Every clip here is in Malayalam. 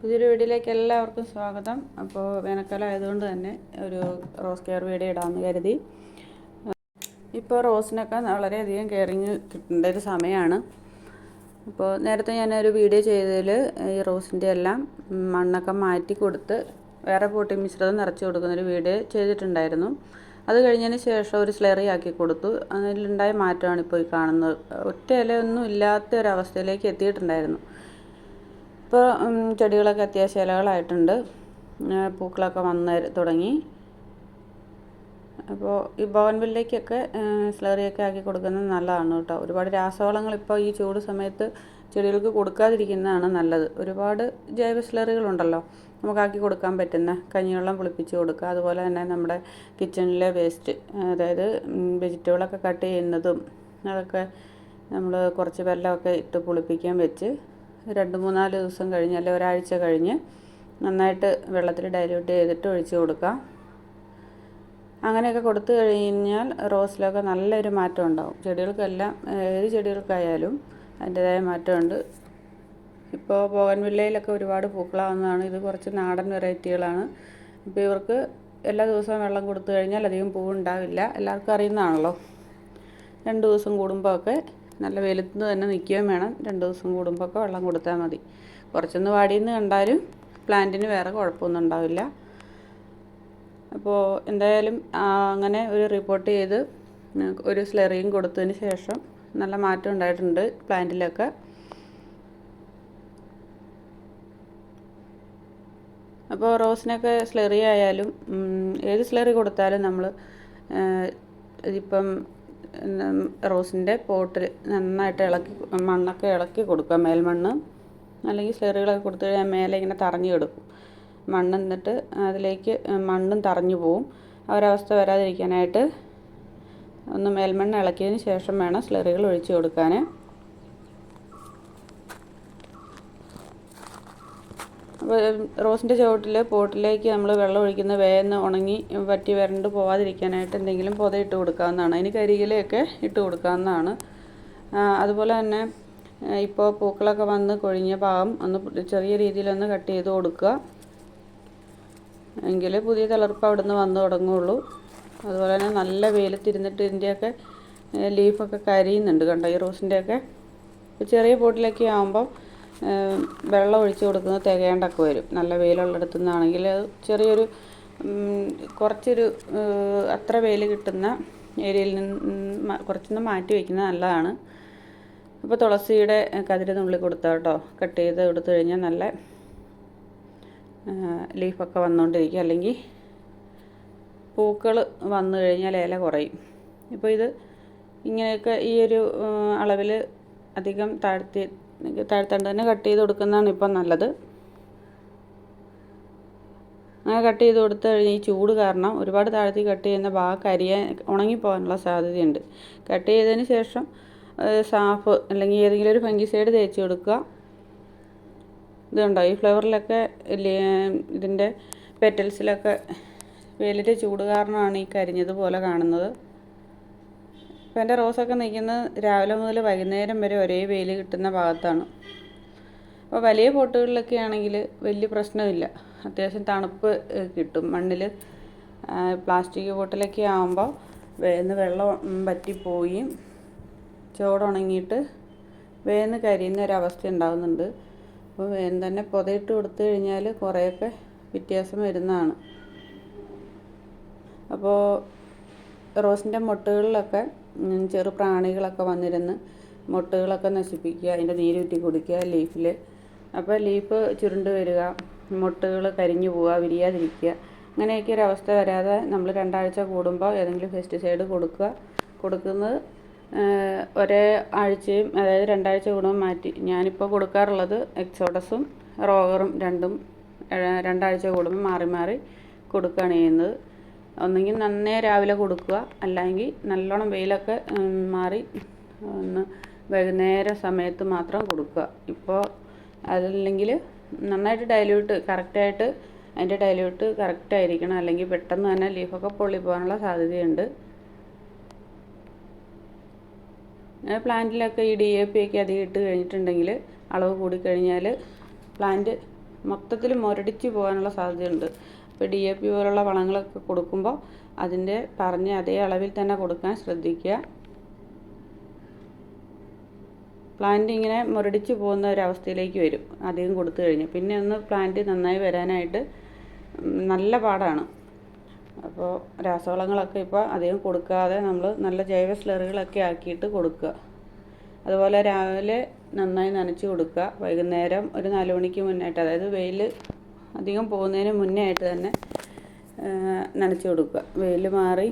പുതിയൊരു വീഡിയോയിലേക്ക് എല്ലാവർക്കും സ്വാഗതം. അപ്പോൾ വേനൽക്കാലം ആയതുകൊണ്ട് തന്നെ ഒരു റോസ് കെയർ വീഡിയോ ഇടാമെന്ന് കരുതി. ഇപ്പോൾ റോസിനൊക്കെ വളരെയധികം കെയറിങ് കിട്ടേണ്ട ഒരു സമയമാണ് അപ്പോൾ നേരത്തെ ഞാനൊരു വീഡിയോ ചെയ്തതിൽ ഈ റോസിന്റെ എല്ലാം മണ്ണൊക്കെ മാറ്റി കൊടുത്ത് വേറെ പോട്ടി മിശ്രിതം നിറച്ച് കൊടുക്കുന്നൊരു വീഡിയോ ചെയ്തിട്ടുണ്ടായിരുന്നു. അത് കഴിഞ്ഞതിന് ശേഷം ഒരു സ്ലറി ആക്കി കൊടുത്തു. അതിലുണ്ടായ മാറ്റമാണ് ഇപ്പോൾ ഈ കാണുന്നത്. ഒറ്റ ഇലയൊന്നും ഇല്ലാത്ത ഒരവസ്ഥയിലേക്ക് എത്തിയിട്ടുണ്ടായിരുന്നു. ഇപ്പോൾ ചെടികളൊക്കെ അത്യാവശ്യം ഇലകളായിട്ടുണ്ട് പൂക്കളൊക്കെ വന്ന് തുടങ്ങി. അപ്പോൾ ഈ ബോഗൻവില്ലേക്കൊക്കെ സ്ലറിയൊക്കെ ആക്കി കൊടുക്കുന്നത് നല്ലതാണ് കേട്ടോ. ഒരുപാട് രാസവളങ്ങൾ ഇപ്പോൾ ഈ ചൂട് സമയത്ത് ചെടികൾക്ക് കൊടുക്കാതിരിക്കുന്നതാണ് നല്ലത്. ഒരുപാട് ജൈവ സ്ലറികളുണ്ടല്ലോ. നമുക്കാക്കി കൊടുക്കാൻ പറ്റുന്ന കഞ്ഞിവെള്ളം പുളിപ്പിച്ച് കൊടുക്കുക. അതുപോലെ തന്നെ നമ്മുടെ കിച്ചണിലെ വേസ്റ്റ് അതായത് വെജിറ്റബിളൊക്കെ കട്ട് ചെയ്യുന്നതും അതൊക്കെ നമ്മൾ കുറച്ച് വെള്ളമൊക്കെ ഇട്ട് പുളിപ്പിക്കാൻ വെച്ച് രണ്ട് മൂന്നാൽ ദിവസം കഴിഞ്ഞ് അല്ലെങ്കിൽ ഒരാഴ്ച കഴിഞ്ഞ് നന്നായിട്ട് വെള്ളത്തിൽ ഡൈല്യൂട്ട് ചെയ്തിട്ട് ഒഴിച്ച് കൊടുക്കാം. അങ്ങനെയൊക്കെ കൊടുത്തു കഴിഞ്ഞാൽ റോസിലൊക്കെ നല്ലൊരു മാറ്റം ഉണ്ടാവും. ചെടികൾക്കെല്ലാം ഏത് ചെടികൾക്കായാലും അതിന്റെതായ മാറ്റമുണ്ട്. ഇപ്പോൾ പോകൻവില്ലയിലൊക്കെ ഒരുപാട് പൂക്കളാവുന്നതാണ്. ഇത് കുറച്ച് നാടൻ വെറൈറ്റികളാണ്. ഇപ്പോൾ ഇവർക്ക് എല്ലാ ദിവസവും വെള്ളം കൊടുത്തു കഴിഞ്ഞാൽ അധികം പൂവുണ്ടാവില്ല. എല്ലാവർക്കും അറിയുന്നതാണല്ലോ. രണ്ട് ദിവസം കൂടുമ്പോൾ ഒക്കെ നല്ല വെളുത്ത് തന്നെ നിൽക്കുകയും വേണം. രണ്ട് ദിവസം കൂടുമ്പോൾ ഒക്കെ വെള്ളം കൊടുത്താൽ മതി. കുറച്ചൊന്ന് വാടിയെന്ന് കണ്ടാലും പ്ലാന്റിന് വേറെ കുഴപ്പമൊന്നും ഉണ്ടാവില്ല. അപ്പോൾ എന്തായാലും അങ്ങനെ ഒരു റിപ്പോർട്ട് ചെയ്ത് ഒരു സ്ലെറിയും കൊടുത്തതിന് ശേഷം നല്ല മാറ്റം ഉണ്ടായിട്ടുണ്ട് പ്ലാന്റിലൊക്കെ. അപ്പോൾ റോസിനൊക്കെ സ്ലെറി ആയാലും ഏത് സ്ലെറി കൊടുത്താലും നമ്മൾ ഇപ്പം റോസിന്റെ പോട്ടിൽ നന്നായിട്ട് ഇളക്കി മണ്ണൊക്കെ ഇളക്കി കൊടുക്കുക മേൽമണ്ണ് അല്ലെങ്കിൽ സ്ലെറികളൊക്കെ കൊടുത്തു കഴിഞ്ഞാൽ മേലെ ഇങ്ങനെ തറഞ്ഞു കിടക്കും. മണ്ണ് എന്നിട്ട് അതിലേക്ക് മണ്ണും തറഞ്ഞു പോവും. ഒരവസ്ഥ വരാതിരിക്കാനായിട്ട് ഒന്ന് മേൽമണ്ണ് ഇളക്കിയതിന് ശേഷം വേണം സ്ലെറികൾ ഒഴിച്ചു കൊടുക്കാൻ. റോസിന്റെ ചുവട്ടിൽ പോട്ടിലേക്ക് നമ്മൾ വെള്ളം ഒഴിക്കുന്ന വേഗം ഉണങ്ങി വറ്റി വരണ്ട് പോവാതിരിക്കാനായിട്ട് എന്തെങ്കിലും പൊത ഇട്ട് കൊടുക്കാവുന്നതാണ്. അതിന് കരികിലൊക്കെ ഇട്ട് കൊടുക്കാവുന്നതാണ്. അതുപോലെ തന്നെ ഇപ്പോൾ പൂക്കളൊക്കെ വന്ന് കൊഴിഞ്ഞ ഭാഗം ഒന്ന് ചെറിയ രീതിയിലൊന്ന് കട്ട് ചെയ്ത് കൊടുക്കുക. എങ്കിൽ പുതിയ തളർപ്പ് അവിടെ നിന്ന് വന്ന് തുടങ്ങുള്ളൂ. അതുപോലെ തന്നെ നല്ല വെയിലത്തിരുന്നിട്ട് ഇതിന്റെയൊക്കെ ലീഫൊക്കെ കരിയുന്നുണ്ട് കണ്ടോ ഈ റോസിന്റെയൊക്കെ ചെറിയ പോട്ടിലൊക്കെ ആകുമ്പോൾ വെള്ളം ഒഴിച്ചു കൊടുക്കുന്നത് തികയേണ്ടൊക്കെ വരും. നല്ല വെയിലുള്ളിടത്തു നിന്നാണെങ്കിൽ ചെറിയൊരു കുറച്ചൊരു അത്ര വെയിൽ കിട്ടുന്ന ഏരിയയിൽ നിന്ന് കുറച്ചൊന്ന് മാറ്റി വയ്ക്കുന്നത് നല്ലതാണ്. അപ്പോൾ തുളസിയുടെ കതിര് നുള്ളി കൊടുത്താൽ കേട്ടോ. കട്ട് ചെയ്ത് കൊടുത്തു കഴിഞ്ഞാൽ നല്ല ലീഫൊക്കെ വന്നുകൊണ്ടിരിക്കും അല്ലെങ്കിൽ പൂക്കൾ വന്നു കഴിഞ്ഞാൽ ഇല കുറയും. ഇപ്പോൾ ഇത് ഇങ്ങനെയൊക്കെ ഈ ഒരു അളവിൽ അധികം താഴ്ത്തി താഴ്ത്തണ്ട് തന്നെ കട്ട് ചെയ്ത് കൊടുക്കുന്നതാണ് ഇപ്പം നല്ലത്. അങ്ങനെ കട്ട് ചെയ്ത് കൊടുത്ത് കഴിഞ്ഞ് ഈ ചൂട് കാരണം ഒരുപാട് താഴ്ത്തി കട്ട് ചെയ്യുന്ന ഭാഗം കരിയാൻ ഉണങ്ങിപ്പോകാനുള്ള സാധ്യതയുണ്ട്. കട്ട് ചെയ്തതിന് ശേഷം സാഫ് അല്ലെങ്കിൽ ഏതെങ്കിലും ഒരു ഫംഗിസൈഡ് തേച്ച് കൊടുക്കുക. ഇതുണ്ടോ ഈ ഫ്ലവറിലൊക്കെ ഇതിന്റെ പെറ്റൽസിലൊക്കെ വെയിലിന്റെ ചൂട് കാരണമാണ് ഈ കരിഞ്ഞതുപോലെ കാണുന്നത്. ഇപ്പോൾ എന്റെ റോസൊക്കെ നിൽക്കുന്നത് രാവിലെ മുതൽ വൈകുന്നേരം വരെ ഒരേ വെയിൽ കിട്ടുന്ന ഭാഗത്താണ്. അപ്പോൾ വലിയ പോട്ടുകളിലൊക്കെ ആണെങ്കിൽ വലിയ പ്രശ്നമില്ല. അത്യാവശ്യം തണുപ്പ് കിട്ടും മണ്ണിൽ. പ്ലാസ്റ്റിക് പോട്ടിലൊക്കെ ആകുമ്പോൾ വേന്ന് വെള്ളം പറ്റിപ്പോയി ചോടുണങ്ങിയിട്ട് വേന്ന് കരിയുന്ന ഒരവസ്ഥ ഉണ്ടാകുന്നുണ്ട് അപ്പോൾ വേൻ തന്നെ പുതയിട്ട് കൊടുത്തു കഴിഞ്ഞാൽ കുറേയൊക്കെ വ്യത്യാസം വരുന്നതാണ്. അപ്പോൾ റോസിന്റെ മുട്ടുകളിലൊക്കെ ചെറു പ്രാണികളൊക്കെ വന്നിരുന്ന് മുട്ടകളൊക്കെ നശിപ്പിക്കുക അതിന്റെ നീരൂറ്റി കുടിക്കുക ലീഫിൽ അപ്പോൾ ലീഫ് ചുരുണ്ട് വരിക മുട്ടകൾ കരിഞ്ഞു പോവുക വിരിയാതിരിക്കുക. അങ്ങനെയൊക്കെ ഒരു അവസ്ഥ വരാതെ നമ്മൾ രണ്ടാഴ്ച കൂടുമ്പോൾ ഏതെങ്കിലും പെസ്റ്റിസൈഡ് കൊടുക്കുക. കൊടുക്കുന്നത് ഒരേ ആഴ്ചയും അതായത് രണ്ടാഴ്ച കൂടുമ്പോൾ മാറ്റി. ഞാനിപ്പോൾ കൊടുക്കാറുള്ളത് എക്സോഡസും റോഗറും രണ്ടും രണ്ടാഴ്ച കൂടുമ്പോൾ മാറി മാറി കൊടുക്കുകയാണ് ചെയ്യുന്നത്. ഒന്നെങ്കിൽ നന്നേ രാവിലെ കൊടുക്കുക. അല്ലെങ്കിൽ നല്ലോണം വെയിലൊക്കെ മാറി ഒന്ന് വൈകുന്നേര സമയത്ത് മാത്രം കൊടുക്കുക. ഇപ്പോൾ അതല്ലെങ്കിൽ നന്നായിട്ട് ഡൈല്യൂട്ട് കറക്റ്റായിട്ട് അതിന്റെ ഡൈല്യൂട്ട് കറക്റ്റായിരിക്കണം അല്ലെങ്കിൽ പെട്ടെന്ന് തന്നെ ലീഫൊക്കെ പൊള്ളി പോകാനുള്ള സാധ്യതയുണ്ട്. പ്ലാന്റിലൊക്കെ ഈ ഡി എ പി ഒക്കെ അധികം ഇട്ട് കഴിഞ്ഞിട്ടുണ്ടെങ്കിൽ അളവ് കൂടിക്കഴിഞ്ഞാൽ പ്ലാന്റ് മൊത്തത്തിൽ മുരടിച്ച് പോകാനുള്ള സാധ്യതയുണ്ട്. ഇപ്പോൾ ഡി എ പി പോലുള്ള വളങ്ങളൊക്കെ കൊടുക്കുമ്പോൾ അതിന്റെ പറഞ്ഞ അതേ അളവിൽ തന്നെ കൊടുക്കാൻ ശ്രദ്ധിക്കുക. പ്ലാന്റ് ഇങ്ങനെ മുരടിച്ച് പോകുന്ന ഒരവസ്ഥയിലേക്ക് വരും. അധികം കൊടുത്തു കഴിഞ്ഞ്. പിന്നെ ഒന്ന് പ്ലാന്റ് നന്നായി വരാനായിട്ട് നല്ല പാടാണ്. അപ്പോൾ രാസവളങ്ങളൊക്കെ ഇപ്പോൾ അധികം കൊടുക്കാതെ നമ്മൾ നല്ല ജൈവ സ്ലറികളൊക്കെ ആക്കിയിട്ട് കൊടുക്കുക. അതുപോലെ രാവിലെ നന്നായി നനച്ച് കൊടുക്കുക. വൈകുന്നേരം ഒരു നാല് മണിക്ക് മുന്നായിട്ട്. അതായത് വെയിൽ അധികം പോകുന്നതിന് മുന്നേ ആയിട്ട് തന്നെ നനച്ച് കൊടുക്കുക. വെയിൽ മാറി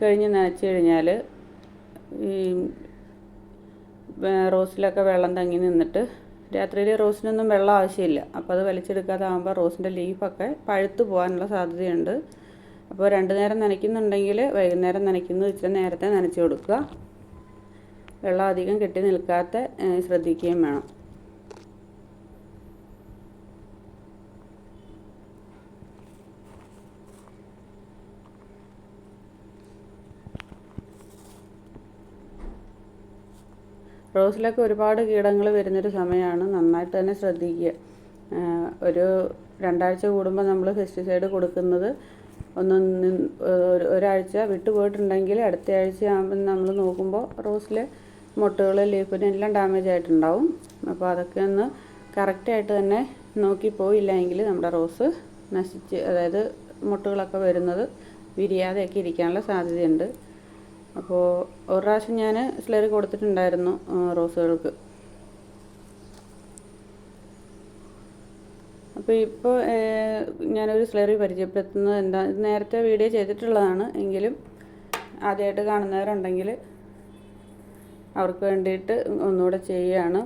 കഴിഞ്ഞ് നനച്ച് കഴിഞ്ഞാൽ ഈ റോസിലൊക്കെ വെള്ളം തങ്ങി നിന്നിട്ട് രാത്രിയിൽ റോസിനൊന്നും വെള്ളം ആവശ്യമില്ല. അപ്പോൾ അത് വലിച്ചെടുക്കാതെ ആകുമ്പോൾ റോസിന്റെ ലീഫൊക്കെ പഴുത്തു പോകാനുള്ള സാധ്യതയുണ്ട്. അപ്പോൾ രണ്ട് നേരം നനയ്ക്കുന്നുണ്ടെങ്കിൽ വൈകുന്നേരം നനയ്ക്കുന്നത് ഇച്ചിരി നേരത്തെ നനച്ച് കൊടുക്കുക. വെള്ളം അധികം കെട്ടി നിൽക്കാത്ത ശ്രദ്ധിക്കുകയും വേണം. റോസിലൊക്കെ ഒരുപാട് കീടങ്ങൾ വരുന്നൊരു സമയമാണ് നന്നായിട്ട് തന്നെ ശ്രദ്ധിക്കുക. ഒരു രണ്ടാഴ്ച കൂടുമ്പോൾ നമ്മൾ പെസ്റ്റിസൈഡ് കൊടുക്കുന്നത് ഒന്ന് ഒരാഴ്ച വിട്ടു പോയിട്ടുണ്ടെങ്കിൽ അടുത്ത ആഴ്ച ആകുമ്പോൾ നമ്മൾ നോക്കുമ്പോൾ റോസിൽ മുട്ടുകൾ ലീഫിന് എല്ലാം ഡാമേജ് ആയിട്ടുണ്ടാവും. അപ്പോൾ അതൊക്കെ ഒന്ന് കറക്റ്റായിട്ട് തന്നെ നോക്കി പോയില്ലെങ്കിൽ നമ്മുടെ റോസ് നശിച്ച് അതായത് മുട്ടുകളൊക്കെ വരുന്നത് വിരിയാതെയൊക്കെ ഇരിക്കാനുള്ള സാധ്യതയുണ്ട്. അപ്പോൾ ഒരു പ്രാവശ്യം ഞാൻ സ്ലറി കൊടുത്തിട്ടുണ്ടായിരുന്നു റോസുകൾക്ക്. അപ്പോൾ ഇപ്പോൾ ഞാനൊരു സ്ലറി പരിചയപ്പെടുത്തുന്നത് എന്താ നേരത്തെ വീഡിയോ ചെയ്തിട്ടുള്ളതാണ് എങ്കിലും ആദ്യമായിട്ട് കാണുന്നവരുണ്ടെങ്കിൽ അവർക്ക് വേണ്ടിയിട്ട് ഒന്നുകൂടെ ചെയ്യുകയാണ്.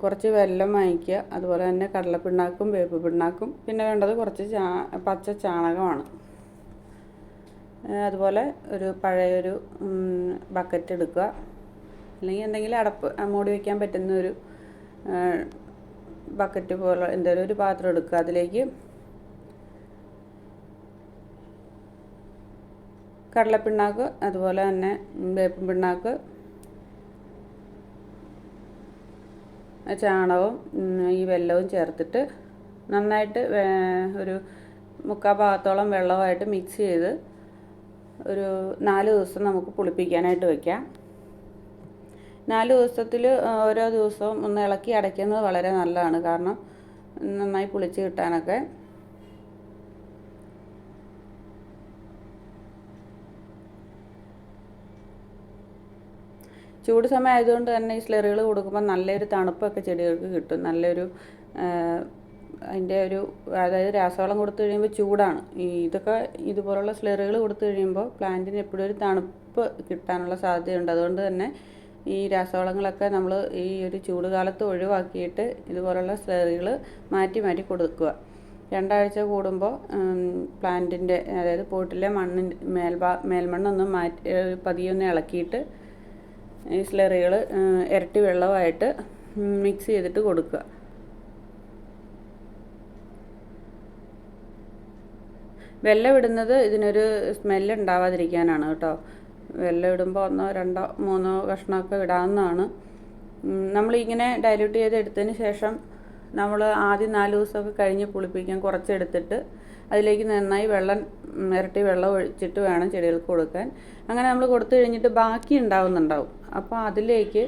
കുറച്ച് വെല്ലം വാങ്ങിക്കുക അതുപോലെ തന്നെ കടലപ്പിണ്ണാക്കും വേപ്പ് പിണ്ണാക്കും പിന്നെ വേണ്ടത് കുറച്ച് ചാ പച്ച ചാണകമാണ്. അതുപോലെ ഒരു പഴയൊരു ബക്കറ്റ് എടുക്കുക. അല്ലെങ്കിൽ എന്തെങ്കിലും അടപ്പ് മൂടി വയ്ക്കാൻ പറ്റുന്ന ഒരു ബക്കറ്റ് പോലെ എന്തെങ്കിലും ഒരു പാത്രം എടുക്കുക. അതിലേക്ക് കടലപ്പിണ്ണാക്ക് അതുപോലെ തന്നെ വേപ്പൻ പിണ്ണാക്ക് ചാണകവും ഈ വെള്ളവും ചേർത്തിട്ട് നന്നായിട്ട് ഒരു മുക്കാൽ ഭാഗത്തോളം വെള്ളമായിട്ട് മിക്സ് ചെയ്ത് ഒരു നാല് ദിവസം നമുക്ക് പുളിപ്പിക്കാനായിട്ട് വെക്കാം. നാല് ദിവസത്തിൽ ഓരോ ദിവസവും ഒന്ന് ഇളക്കി അടയ്ക്കുന്നത് വളരെ നല്ലതാണ്. കാരണം നന്നായി പുളിച്ച് കിട്ടാനൊക്കെ. ചൂട് സമയം ആയതുകൊണ്ട് തന്നെ ഈ സ്ലെറികൾ കൊടുക്കുമ്പോൾ നല്ലൊരു തണുപ്പൊക്കെ ചെടികൾക്ക് കിട്ടും. നല്ലൊരു അതിന്റെ ഒരു അതായത് രാസവളം കൊടുത്തു കഴിയുമ്പോൾ ചൂടാണ്. ഈ ഇതൊക്കെ ഇതുപോലുള്ള സ്ലറുകൾ കൊടുത്തു കഴിയുമ്പോൾ പ്ലാന്റിന് എപ്പോഴും ഒരു തണുപ്പ് കിട്ടാനുള്ള സാധ്യതയുണ്ട്. അതുകൊണ്ട് തന്നെ ഈ രാസവളങ്ങളൊക്കെ നമ്മൾ ഈ ഒരു ചൂട് കാലത്ത് ഒഴിവാക്കിയിട്ട് ഇതുപോലുള്ള സ്ലറുകൾ മാറ്റി മാറ്റി കൊടുക്കുക. രണ്ടാഴ്ച കൂടുമ്പോൾ പ്ലാന്റിന്റെ അതായത് പോട്ടിലെ മണ്ണിന്റെ മേൽഭാ മേൽമണ്ണൊന്ന് മാറ്റി പതിയൊന്ന് ഇളക്കിയിട്ട് ഈ സ്ലറികൾ ഇരട്ടി വെള്ളമായിട്ട് മിക്സ് ചെയ്തിട്ട് കൊടുക്കുക. വെള്ളം ഇടുന്നത് ഇതിനൊരു സ്മെല്ല് ഉണ്ടാവാതിരിക്കാനാണ് കേട്ടോ. വെല്ലം ഇടുമ്പോൾ ഒന്നോ രണ്ടോ മൂന്നോ കഷ്ണമൊക്കെ ഇടാവുന്നതാണ്. നമ്മളിങ്ങനെ ഡൈല്യൂട്ട് ചെയ്ത് എടുത്തതിന് ശേഷം നമ്മൾ ആദ്യം നാല് ദിവസമൊക്കെ കഴിഞ്ഞ് പുളിപ്പിക്കാൻ കുറച്ചെടുത്തിട്ട് അതിലേക്ക് നന്നായി വെള്ളം ഇരട്ടി വെള്ളം ഒഴിച്ചിട്ട് വേണം ചെടികൾക്ക് കൊടുക്കാൻ. അങ്ങനെ നമ്മൾ കൊടുത്തു കഴിഞ്ഞിട്ട് ബാക്കി ഉണ്ടാവുന്നുണ്ടാവും അപ്പോൾ അതിലേക്ക്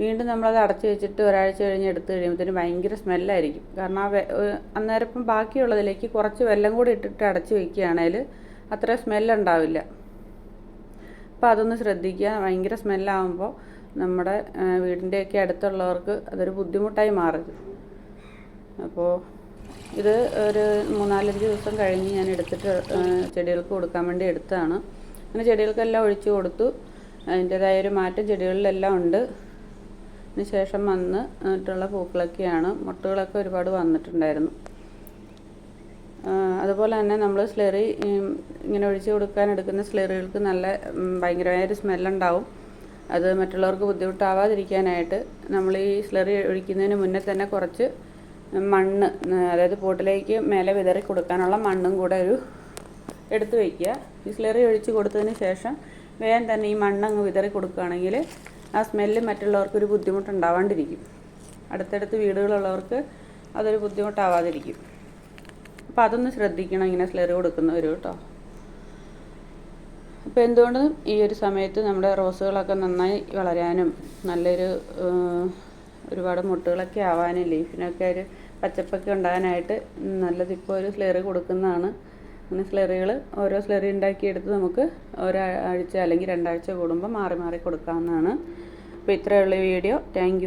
വീണ്ടും നമ്മളത് അടച്ചു വെച്ചിട്ട് ഒരാഴ്ച കഴിഞ്ഞ് എടുത്തു കഴിയുമ്പോഴത്തേന് ഭയങ്കര സ്മെല്ലായിരിക്കും. കാരണം ആ അന്നേരം ഇപ്പം ബാക്കിയുള്ളതിലേക്ക് കുറച്ച് വെല്ലം കൂടി ഇട്ടിട്ട് അടച്ചു വെക്കുകയാണെങ്കിൽ അത്ര സ്മെല്ലുണ്ടാവില്ല. അപ്പോൾ അതൊന്ന് ശ്രദ്ധിക്കുക. ഭയങ്കര സ്മെല്ലാകുമ്പോൾ നമ്മുടെ വീടിന്റെയൊക്കെ അടുത്തുള്ളവർക്ക് അതൊരു ബുദ്ധിമുട്ടായി മാറരുത്. അപ്പോൾ ഇത് ഒരു മൂന്നാലഞ്ച് ദിവസം കഴിഞ്ഞ് ഞാൻ എടുത്തിട്ട് ചെടികൾക്ക് കൊടുക്കാൻ വേണ്ടി എടുത്തതാണ്. അങ്ങനെ ചെടികൾക്കെല്ലാം ഒഴിച്ചു കൊടുത്തു. അതിന്റേതായ ഒരു മാറ്റം ചെടികളിലെല്ലാം ഉണ്ട്. ശേഷം വന്ന് എന്നിട്ടുള്ള പൂക്കളൊക്കെയാണ്. മുട്ടുകളൊക്കെ ഒരുപാട് വന്നിട്ടുണ്ടായിരുന്നു. അതുപോലെ തന്നെ നമ്മൾ സ്ലെറി ഇങ്ങനെ ഒഴിച്ചു കൊടുക്കാൻ എടുക്കുന്ന സ്ലെറികൾക്ക് നല്ല ഭയങ്കരമായൊരു സ്മെല്ലുണ്ടാവും. അത് മറ്റുള്ളവർക്ക് ബുദ്ധിമുട്ടാവാതിരിക്കാനായിട്ട് നമ്മൾ ഈ സ്ലെറി ഒഴിക്കുന്നതിന് മുന്നേ തന്നെ കുറച്ച് മണ്ണ് അതായത് പോട്ടിലേക്ക് മേലെ വിതറി കൊടുക്കാനുള്ള മണ്ണും കൂടെ ഒരു എടുത്തു വയ്ക്കുക. ഈ സ്ലെറി ഒഴിച്ചു കൊടുത്തതിന് ശേഷം വേഗം തന്നെ ഈ മണ്ണങ്ങ് വിതറി കൊടുക്കുകയാണെങ്കിൽ ആ സ്മെല്ല് മറ്റുള്ളവർക്കൊരു ബുദ്ധിമുട്ടുണ്ടാവാണ്ടിരിക്കും. അടുത്തടുത്ത് വീടുകളുള്ളവർക്ക് അതൊരു ബുദ്ധിമുട്ടാവാതിരിക്കും. അപ്പോൾ അതൊന്ന് ശ്രദ്ധിക്കണം ഇങ്ങനെ സ്ലറി കൊടുക്കുന്നവർ കേട്ടോ. അപ്പോൾ എന്തുകൊണ്ടും ഈ ഒരു സമയത്ത് നമ്മുടെ റോസുകളൊക്കെ നന്നായി വളരാനും നല്ലൊരു ഒരുപാട് മുട്ടുകളൊക്കെ ആവാനും ലീഫിനൊക്കെ ഒരു പച്ചപ്പൊക്കെ ഉണ്ടാകാനായിട്ട് നല്ലതിപ്പോൾ ഒരു സ്ലെറി കൊടുക്കുന്നതാണ്. അങ്ങനെ സ്ലെറികൾ ഓരോ സ്ലെറി ഉണ്ടാക്കിയെടുത്ത് നമുക്ക് ഒരാഴ്ച അല്ലെങ്കിൽ രണ്ടാഴ്ച കൂടുമ്പോൾ മാറി മാറി കൊടുക്കാവുന്നതാണ്. അപ്പോൾ ഇത്രയുള്ള വീഡിയോ. താങ്ക്